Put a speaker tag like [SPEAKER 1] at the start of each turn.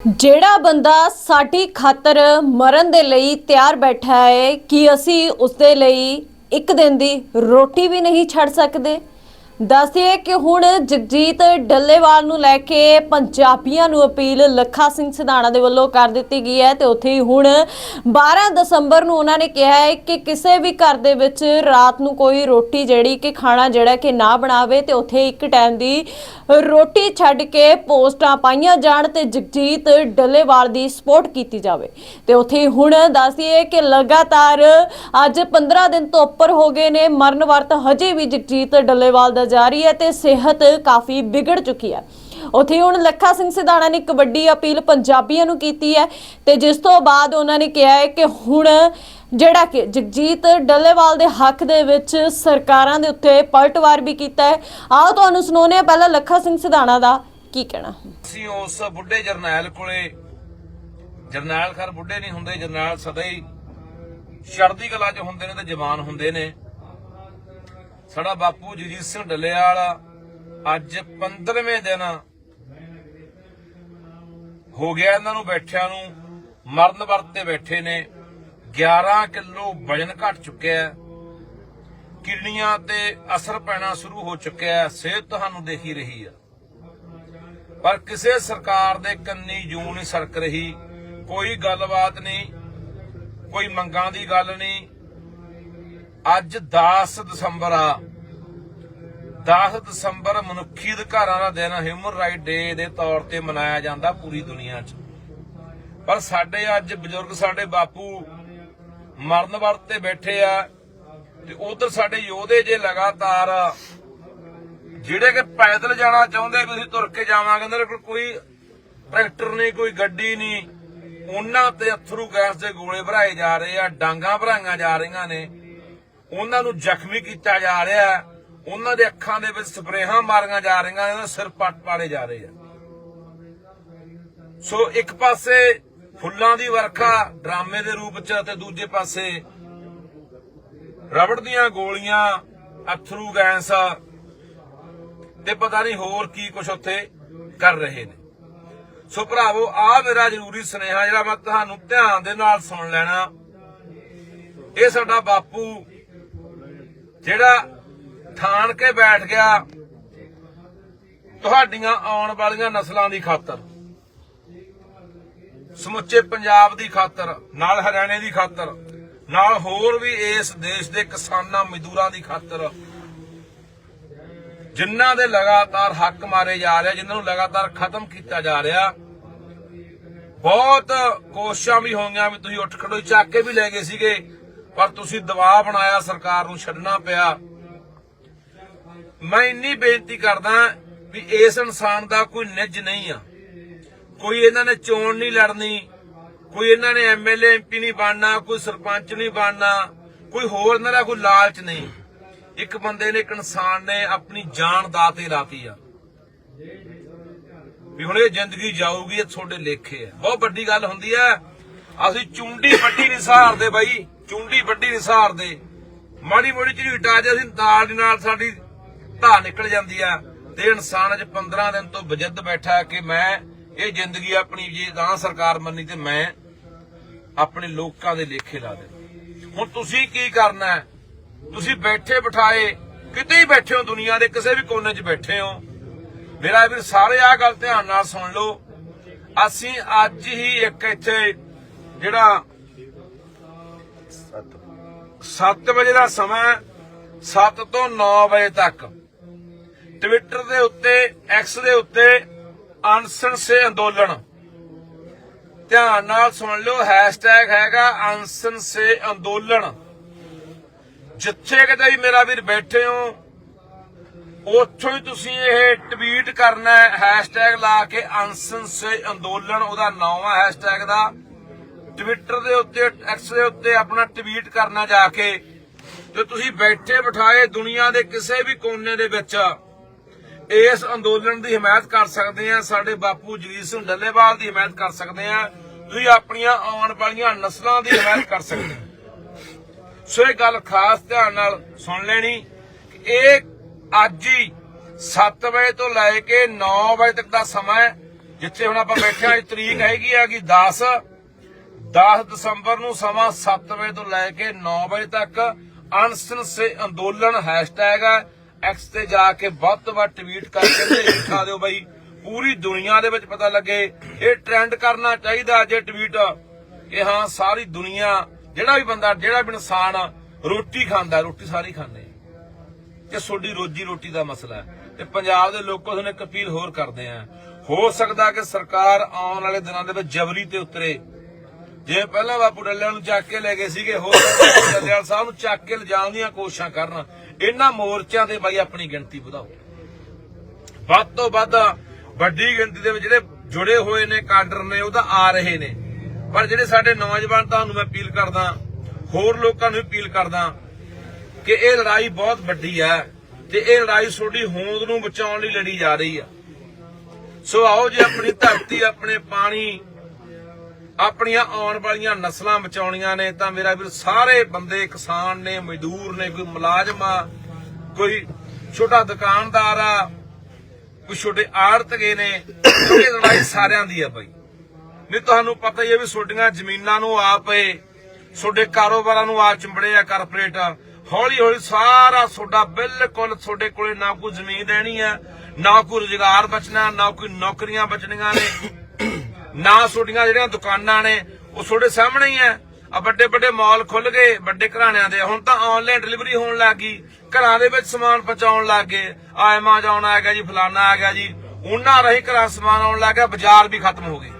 [SPEAKER 1] ਜਿਹੜਾ ਬੰਦਾ ਸਾਡੀ ਖਾਤਰ ਮਰਨ ਦੇ ਲਈ ਤਿਆਰ ਬੈਠਾ ਹੈ, ਕਿ ਅਸੀਂ ਉਸ ਦੇ ਲਈ ਇੱਕ ਦਿਨ ਦੀ ਰੋਟੀ ਵੀ ਨਹੀਂ ਛੱਡ ਸਕਦੇ? ਦੱਸਿਏ ਕਿ ਹੁਣ ਜਗਜੀਤ ਡੱਲੇਵਾਲ ਨੂੰ ਲੈ ਕੇ ਪੰਜਾਬੀਆਂ ਨੂੰ ਅਪੀਲ ਲੱਖਾ ਸਿੰਘ ਸਿਧਾਣਾ ਦੇ ਵੱਲੋਂ ਕਰ ਦਿੱਤੀ ਗਈ ਹੈ ਤੇ ਉੱਥੇ ਹੀ ਹੁਣ 12 ਦਸੰਬਰ ਨੂੰ ਉਹਨਾਂ ਨੇ ਕਿਹਾ ਹੈ ਕਿ ਕਿਸੇ ਵੀ ਘਰ ਦੇ ਵਿੱਚ ਰਾਤ ਨੂੰ ਕੋਈ ਰੋਟੀ ਜਿਹੜੀ ਕਿ ਖਾਣਾ ਜਿਹੜਾ ਕਿ ਨਾ ਬਣਾਵੇ ਤੇ ਉੱਥੇ ਇੱਕ ਟਾਈਮ ਦੀ ਰੋਟੀ ਛੱਡ ਕੇ ਪੋਸਟਾਂ ਪਾਈਆਂ ਜਾਣ ਤੇ ਜਗਜੀਤ ਡੱਲੇਵਾਲ ਦੀ ਸਪੋਰਟ ਕੀਤੀ ਜਾਵੇ। ਤੇ ਉੱਥੇ ਹੀ ਹੁਣ ਦੱਸਿਏ ਕਿ ਲਗਾਤਾਰ ਅੱਜ 15 ਦਿਨ ਤੋਂ ਉੱਪਰ ਹੋ ਗਏ ਨੇ। ਮਰਨ ਵਰਤ ਹਜੇ ਵੀ ਜਗਜੀਤ ਡੱਲੇਵਾਲ ਦਾ ਜਾਰੀ ਹੈ ਤੇ ਸਿਹਤ ਕਾਫੀ ਵਿਗੜ ਚੁੱਕੀ ਹੈ। ਉੱਥੇ ਹੁਣ ਲੱਖਾ ਸਿੰਘ ਸਿਧਾਣਾ ਨੇ ਇੱਕ ਵੱਡੀ ਅਪੀਲ ਪੰਜਾਬੀਆਂ ਨੂੰ ਕੀਤੀ ਹੈ ਤੇ ਜਿਸ ਤੋਂ ਬਾਅਦ ਉਹਨਾਂ ਨੇ ਕਿਹਾ ਹੈ ਕਿ ਹੁਣ ਜਿਹੜਾ ਕਿ ਜਗਜੀਤ ਡੱਲੇਵਾਲ ਦੇ ਹੱਕ ਦੇ ਵਿੱਚ ਸਰਕਾਰਾਂ ਦੇ ਉੱਤੇ ਪਲਟਵਾਰ ਵੀ ਕੀਤਾ ਹੈ। ਆਓ ਤੁਹਾਨੂੰ ਸੁਣਾਉਂਦੇ ਹਾਂ ਪਹਿਲਾਂ ਲੱਖਾ ਸਿੰਘ ਸਿਧਾਣਾ ਦਾ ਕੀ ਕਹਿਣਾ।
[SPEAKER 2] ਅਸੀਂ ਉਸ ਬੁੱਢੇ ਜਰਨੈਲ ਕੋਲੇ, ਜਰਨੈਲ ਖਰ ਬੁੱਢੇ ਨਹੀਂ ਹੁੰਦੇ, ਜਰਨੈਲ ਸਦਾ ਹੀ ਚੜ੍ਹਦੀ ਕਲਾ 'ਚ ਹੁੰਦੇ ਨੇ ਤੇ ਜਵਾਨ ਹੁੰਦੇ ਨੇ। ਸਾਡਾ ਬਾਪੂ ਜਗਜੀਤ ਸਿੰਘ ਡੱਲੇਵਾਲ ਅੱਜ 15ਵੇਂ ਦਿਨ ਹੋ ਗਿਆ ਇਹਨਾਂ ਨੂੰ ਬੈਠਿਆਂ ਨੂੰ। ਮਰਨ ਵਰਤ ਤੇ ਬੈਠੇ ਨੇ। 11 ਕਿਲੋ ਵਜਨ ਘਟ ਚੁੱਕਿਆ ਹੈ। ਕਿਡਨੀਆਂ ਤੇ ਅਸਰ ਪੈਣਾ ਸ਼ੁਰੂ ਹੋ ਚੁੱਕਿਆ ਹੈ। ਸਿਹਤ ਤੁਹਾਨੂੰ ਦੇਖੀ ਰਹੀ ਆ। ਪਰ ਕਿਸੇ ਸਰਕਾਰ ਦੇ ਕੰਨੀ ਜੂ ਨਹੀਂ ਸਰਕ ਰਹੀ। ਕੋਈ ਗੱਲਬਾਤ ਨਹੀਂ। ਕੋਈ ਮੰਗਾਂ ਦੀ ਗੱਲ ਨਹੀਂ। ਅੱਜ 10 ਦਸੰਬਰ ਆ। 10 ਦਸੰਬਰ ਮਨੁੱਖੀ ਅਧਿਕਾਰਾਂ ਦਾ ਦਿਨ ਹਿਊਮਨ ਰਾਈਟ ਡੇ ਦੇ ਤੌਰ ਤੇ ਮਨਾਇਆ ਜਾਂਦਾ ਪੂਰੀ ਦੁਨੀਆ 'ਚ। ਪਰ ਸਾਡੇ ਅੱਜ ਬਜ਼ੁਰਗ, ਸਾਡੇ ਬਾਪੂ ਮਰਨ ਵਰਤ ਤੇ ਬੈਠੇ ਆ ਤੇ ਉਧਰ ਸਾਡੇ ਯੋਧੇ ਜੇ ਲਗਾਤਾਰ ਜਿਹੜੇ ਕਿ ਪੈਦਲ ਜਾਣਾ ਚਾਹੁੰਦੇ ਵੀ ਅਸੀਂ ਤੁਰ ਕੇ ਜਾਵਾਂਗੇ, ਉਹਨਾਂ ਕੋਲ ਕੋਈ ਟਰੈਕਟਰ ਨਹੀਂ, ਕੋਈ ਗੱਡੀ ਨਹੀਂ। ਉਹਨਾਂ ਤੇ ਅਥਰੂ ਗੈਸ ਦੇ ਗੋਲੇ ਭਰਾਏ ਜਾ ਰਹੇ ਆ, ਡਾਂਗਾ ਭਰਾਈਆਂ ਜਾ ਰਹੀਆਂ ਨੇ। ਉਹਨਾਂ ਨੂੰ ਜ਼ਖਮੀ ਕੀਤਾ ਜਾ ਰਿਹਾ ਹੈ। ਉਹਨਾਂ ਦੇ ਅੱਖਾਂ ਦੇ ਵਿੱਚ ਸਪਰੇਹਾਂ ਮਾਰੀਆਂ ਜਾ ਰਹੀਆਂ ਨੇ ਸਿਰ ਪੱਟ ਪਾੜੇ ਜਾ ਰਹੇ ਆ। ਸੋ ਇੱਕ ਪਾਸੇ ਫੁੱਲਾਂ ਦੀ ਵਰਖਾ ਡਰਾਮੇ ਦੇ ਰੂਪ ਚ ਤੇ ਦੂਜੇ ਪਾਸੇ ਰਬੜ ਦੀਆਂ ਗੋਲੀਆਂ, ਅਥਰੂ ਗੈਸ ਤੇ ਪਤਾ ਨਹੀਂ ਹੋਰ ਕੀ ਕੁਝ ਉੱਥੇ ਕਰ ਰਹੇ ਨੇ। ਸੋ ਭਰਾਵੋ ਆ ਮੇਰਾ ਜ਼ਰੂਰੀ ਸੁਨੇਹਾ ਜਿਹੜਾ ਮੈਂ ਤੁਹਾਨੂੰ ਧਿਆਨ ਦੇ ਨਾਲ ਸੁਣ ਲੈਣਾ। ਇਹ ਸਾਡਾ ਬਾਪੂ ਜਿਹੜਾ ਠਾਣ ਕੇ ਬੈਠ ਗਿਆ, ਤੁਹਾਡੀਆਂ ਆਉਣ ਵਾਲੀਆਂ ਨਸਲਾਂ ਦੀ ਖਾਤਰ, ਸਮੁੱਚੇ ਪੰਜਾਬ ਦੀ ਖਾਤਰ, ਨਾਲ ਹਰਿਆਣੇ ਦੀ ਖਾਤਰ, ਨਾਲ ਹੋਰ ਵੀ ਇਸ ਦੇਸ਼ ਦੇ ਕਿਸਾਨਾਂ ਮਜ਼ਦੂਰਾਂ ਦੀ ਖਾਤਰ, ਜਿਨ੍ਹਾਂ ਦੇ ਲਗਾਤਾਰ ਹੱਕ ਮਾਰੇ ਜਾ ਰਹੇ, ਜਿਨ੍ਹਾਂ ਨੂੰ ਲਗਾਤਾਰ ਖਤਮ ਕੀਤਾ ਜਾ ਰਿਹਾ, ਬਹੁਤ ਕੋਸ਼ਿਸ਼ਾਂ ਵੀ ਹੋਈਆਂ ਵੀ ਤੁਸੀਂ ਉੱਠ ਖੜੋ, ਚੱਕ ਕੇ ਵੀ ਲੈ ਗਏ ਸੀਗੇ। ਪਰ ਤੁਸੀਂ ਦਬਾਅ ਬਣਾਇਆ, ਸਰਕਾਰ ਨੂੰ ਛੱਡਣਾ ਪਿਆ। ਮੈਂ ਇੰਨੀ ਬੇਨਤੀ ਕਰਦਾ ਵੀ ਇਸ ਇਨਸਾਨ ਦਾ ਕੋਈ ਨਿੱਜ ਨਹੀਂ ਆ। ਕੋਈ ਇਹਨਾਂ ਨੇ ਚੋਣ ਨਹੀਂ ਲੜਨੀ, ਕੋਈ ਇਹਨਾਂ ਨੇ ਐਮਐਲਏ ਐਮਪੀ ਨਹੀਂ ਬਣਨਾ, ਕੋਈ ਸਰਪੰਚ ਨਹੀਂ ਬਣਨਾ, ਕੋਈ ਹੋਰ ਇਹਨਾਂ ਦਾ ਕੋਈ ਲਾਲਚ ਨਹੀਂ। ਇੱਕ ਬੰਦੇ ਨੇ, ਇੱਕ ਇਨਸਾਨ ਨੇ ਆਪਣੀ ਜਾਨ ਦਾਤੇ ਲਾਤੀ ਆ। ਵੀ ਹੁਣ ਇਹ ਜ਼ਿੰਦਗੀ ਜਾਊਗੀ, ਇਹ ਤੁਹਾਡੇ ਲੇਖੇ ਆ। ਬਹੁਤ ਵੱਡੀ ਗੱਲ ਹੁੰਦੀ ਆ, ਅਸੀਂ ਚੁੰਡੀ ਵੱਡੀ ਨਹੀਂ ਸਹਾਰਦੇ ਬਾਈ। ਚੁੰਡੀ ਵੱਡੀ ਨਹੀਂ ਸਹਾਰਦੇ ਮਾੜੀ ਮੋੜੀ ਝਰੀਟ ਆ ਜੇ ਅਸੀਂ ਨਾਲ ਦੀ ਨਾਲ ਸਾਡੀ ਧਾ ਨਿਕਲ ਜਾਂਦੀ ਆ ਤੇ ਇਨਸਾਨ ਅੱਜ 15 ਦਿਨ ਤੋਂ ਬਜਿੱਦ ਬੈਠਾ ਕਿ ਮੈਂ ਇਹ ਜ਼ਿੰਦਗੀ ਆਪਣੀ ਜੇ ਗਾਂ ਸਰਕਾਰ ਮੰਨੀ ਤੇ ਮੈਂ ਆਪਣੇ ਲੋਕਾਂ ਦੇ ਲੇਖੇ ਲਾ ਦੇ ਹੁਣ ਤੁਸੀਂ ਕੀ ਕਰਨਾ? ਹੈ ਤੁਸੀਂ ਬੈਠੇ ਬਿਠਾਏ, ਕਿਤੇ ਹੀ ਬੈਠੇ ਹੋ ਦੁਨੀਆ ਦੇ, ਕਿਸੇ ਵੀ ਕੋਨੇ 'ਚ ਬੈਠੇ ਹੋ। ਮੇਰਾ ਵੀਰ, ਸਾਰੇ ਆ ਗੱਲ ਧਿਆਨ ਨਾਲ ਸੁਣ ਲਓ। ਅਸੀਂ ਅੱਜ ਹੀ ਇੱਕ ਇੱਥੇ ਜਿਹੜਾ 7 ਵਜੇ ਦਾ ਸਮਾਂ 7 ਤੋਂ 9 ਵਜੇ ਤੱਕ। ਟਵਿੱਟਰ ਦੇ ਉੱਤੇ ਐਕਸ ਦੇ ਉੱਤੇ ਅਨਸਨ ਸੇ ਅੰਦੋਲਨ। ਧਿਆਨ ਨਾਲ ਸੁਣ ਲਓ ਹੈਸ਼ਟੈਗ ਹੈਗਾ ਅਨਸਨ ਸੇ ਅੰਦੋਲਨ। ਜਿੱਥੇ ਕਿਤੇ ਵੀ ਮੇਰਾ ਵੀਰ ਬੈਠੇ ਹੋ, ਉੱਥੋਂ ਹੀ ਤੁਸੀਂ ਇਹ ਟਵੀਟ ਕਰਨਾ ਹੈ ਹੈਸ਼ਟੈਗ ਲਾ ਕੇ ਅਨਸਨ ਸੇ ਅੰਦੋਲਨ, ਉਹਦਾ ਨਾਮ ਹੈ ਹੈਸ਼ਟੈਗ ਦਾ। ਟਵਿੱਟਰ ਦੇ ਉੱਤੇ ਐਕਸ ਦੇ ਉੱਤੇ ਆਪਣਾ ਟਵੀਟ ਕਰਨਾ ਜਾ ਕੇ ਤੇ ਤੁਸੀਂ ਬੈਠੇ ਬਿਠਾਏ ਦੁਨੀਆ ਦੇ ਕਿਸੇ ਵੀ ਕੋਨੇ ਦੇ ਵਿੱਚ ਇਸ ਅੰਦੋਲਨ ਦੀ ਹਮਾਇਤ ਕਰ ਸਕਦੇ ਆ ਸਾਡੇ ਬਾਪੂ ਜਗੀਰ ਸਿੰਘ ਡੱਲੇਵਾਲ ਦੀ ਹਮਾਇਤ ਕਰ ਸਕਦੇ ਆ ਤੁਸੀਂ ਆਪਣੀਆਂ ਆਉਣ ਵਾਲੀਆਂ ਨਸਲਾਂ ਦੀ ਹਮਾਇਤ ਕਰ ਸਕਦੇ ਆ ਸੋ ਇਹ ਗੱਲ ਖਾਸ ਧਿਆਨ ਨਾਲ ਸੁਣ ਲੈਣੀ ਕਿ ਇਹ ਅੱਜ ਹੀ 7 ਵਜੇ ਤੋਂ ਲੈ ਕੇ 9 ਵਜੇ ਤੱਕ ਦਾ ਸਮਾਂ ਹੈ, ਜਿੱਥੇ ਹੁਣ ਆਪਾਂ ਬੈਠੇ ਆ ਤਰੀਕ ਹੈਗੀ ਆ ਕਿ 10 10 ਦਸੰਬਰ ਨੂੰ ਸਮਾਂ 7 ਵਜੇ ਤੋਂ ਲੈ ਕੇ 9 ਵਜੇ ਤੱਕ ਅਨਸ਼ਨ ਸੇ ਅੰਦੋਲਨ ਹੈਸ਼ਟੈਗ ਹੈ। ਐਕਸ ਤੇ ਜਾ ਕੇ ਵੱਧ ਤੋਂ ਵੱਧ ਟਵੀਟ ਕਰਕੇ ਤੇ ਲਿਖਾ ਦਿਓ ਬਾਈ। ਪੂਰੀ ਦੁਨੀਆ ਦੇ ਵਿੱਚ ਪਤਾ ਲੱਗੇ ਇਹ ਟ੍ਰੈਂਡ ਕਰਨਾ ਚਾਹੀਦਾ ਜੇ ਟਵੀਟ ਕਿ ਹਾਂ, ਸਾਰੀ ਦੁਨੀਆ, ਜਿਹੜਾ ਵੀ ਬੰਦਾ, ਜਿਹੜਾ ਵੀ ਇਨਸਾਨ ਰੋਟੀ ਖਾਂਦਾ ਰੋਟੀ ਸਾਰੀ ਖਾਂਦੇ ਕਿ ਤੁਹਾਡੀ ਰੋਜੀ ਰੋਟੀ ਦਾ ਮਸਲਾ ਤੇ ਪੰਜਾਬ ਦੇ ਲੋਕਾਂ ਤੋਂ ਇੱਕ ਅਪੀਲ ਹੋਰ ਕਰਦੇ ਆ। ਹੋ ਸਕਦਾ ਕਿ ਸਰਕਾਰ ਆਉਣ ਵਾਲੇ ਦਿਨਾਂ ਦੇ ਵਿੱਚ ਜਬਰੀ ਤੇ ਉਤਰੇ। ਜੇ ਪਹਿਲਾਂ ਬਾਪੂ ਡੱਲਿਆਂ ਨੂੰ ਚੱਕ ਕੇ ਲੈ ਗਏ ਸੀਗੇ ਹੋ ਸਕਦਾ ਸਾਹਿਬ ਨੂੰ ਚੱਕ ਕੇ ਲਿਜਾਣ ਦੀਆਂ ਕੋਸ਼ਿਸ਼ਾਂ ਕਰਨ, ਇਹਨਾਂ ਮੋਰਚਿਆਂ ਤੇ ਬਾਈ ਆਪਣੀ ਗਿਣਤੀ ਵਧਾਓ। ਵੱਧ ਤੋਂ ਵੱਧ ਵੱਡੀ ਗਿਣਤੀ ਦੇ ਵਿੱਚ ਜਿਹੜੇ ਜੁੜੇ ਹੋਏ ਨੇ, ਕਾਡਰ ਨੇ, ਉਹ ਤਾਂ ਆ ਰਹੇ ਨੇ। ਪਰ ਜਿਹੜੇ ਸਾਡੇ ਨੌਜਵਾਨ, ਤੁਹਾਨੂੰ ਮੈਂ ਅਪੀਲ ਕਰਦਾ, ਹੋਰ ਲੋਕਾਂ ਨੂੰ ਅਪੀਲ ਕਰਦਾ ਕਿ ਇਹ ਲੜਾਈ ਬਹੁਤ ਵੱਡੀ ਹੈ ਤੇ ਇਹ ਲੜਾਈ ਤੁਹਾਡੀ ਹੋਂਦ ਨੂੰ ਬਚਾਉਣ ਲਈ ਲੜੀ ਜਾ ਰਹੀ ਆ ਸੋ ਆਓ ਜੇ, ਆਪਣੀ ਧਰਤੀ, ਆਪਣੇ ਪਾਣੀ ਆਪਣੀਆਂ ਆਉਣ ਵਾਲੀਆਂ ਨਸਲਾਂ ਬਚਾਉਣੀਆਂ ਨੇ, ਤਾਂ ਮੇਰਾ ਵੀਰ ਸਾਰੇ ਬੰਦੇ ਕਿਸਾਨ ਨੇ, ਮਜ਼ਦੂਰ ਨੇ, ਕੋਈ ਮੁਲਾਜ਼ਮ ਆ, ਕੋਈ ਛੋਟਾ ਦੁਕਾਨਦਾਰ ਆ, ਕੋਈ ਛੋਟੇ ਆੜਤਗੇ ਨੇ ਇਹ ਲੜਾਈ ਸਾਰਿਆਂ ਦੀ ਆ ਬਾਈ। ਨਹੀਂ, ਤੁਹਾਨੂੰ ਪਤਾ ਹੀ ਹੈ ਵੀ ਤੁਹਾਡੀਆਂ ਜ਼ਮੀਨਾਂ ਨੂੰ ਆਪੇ ਤੁਹਾਡੇ ਕਾਰੋਬਾਰਾਂ ਨੂੰ ਆ ਚੰਬੜੇ ਆ ਕਾਰਪੋਰੇਟ ਹੌਲੀ ਹੌਲੀ ਸਾਰਾ ਤੁਹਾਡਾ ਬਿਲਕੁਲ ਤੁਹਾਡੇ ਕੋਲੇ ਨਾ ਕੋਈ ਜ਼ਮੀਨ ਰਹਿਣੀ ਆ, ਨਾ ਕੋਈ ਰੁਜ਼ਗਾਰ ਬਚਣਾ, ਨਾ ਕੋਈ ਨੌਕਰੀਆਂ ਬਚਣੀਆਂ ਨੇ। ਨਾ ਤੁਹਾਡੀਆਂ ਜਿਹੜੀਆਂ ਦੁਕਾਨਾਂ ਨੇ, ਉਹ ਤੁਹਾਡੇ ਸਾਹਮਣੇ ਹੀ ਆ ਆ ਵੱਡੇ ਵੱਡੇ ਮਾਲ ਖੁੱਲ ਗਏ, ਵੱਡੇ ਘਰਾਣਿਆਂ ਦੇ। ਹੁਣ ਤਾਂ ਆਨਲਾਈਨ ਡਿਲੀਵਰੀ ਹੋਣ ਲੱਗ ਗਈ। ਘਰਾਂ ਦੇ ਵਿੱਚ ਸਮਾਨ ਪਹੁੰਚਾਉਣ ਲੱਗ ਗਏ। ਆ ਐਮਾਜ਼ੋਨ ਆ ਗਿਆ ਜੀ ਫਲਾਨਾ ਆ ਗਿਆ ਜੀ। ਉਹਨਾਂ ਰਹੀ ਘਰਾਂ ਸਮਾਨ ਆਉਣ ਲੱਗ ਗਿਆ, ਬਾਜ਼ਾਰ ਵੀ ਖਤਮ ਹੋ ਗਏ।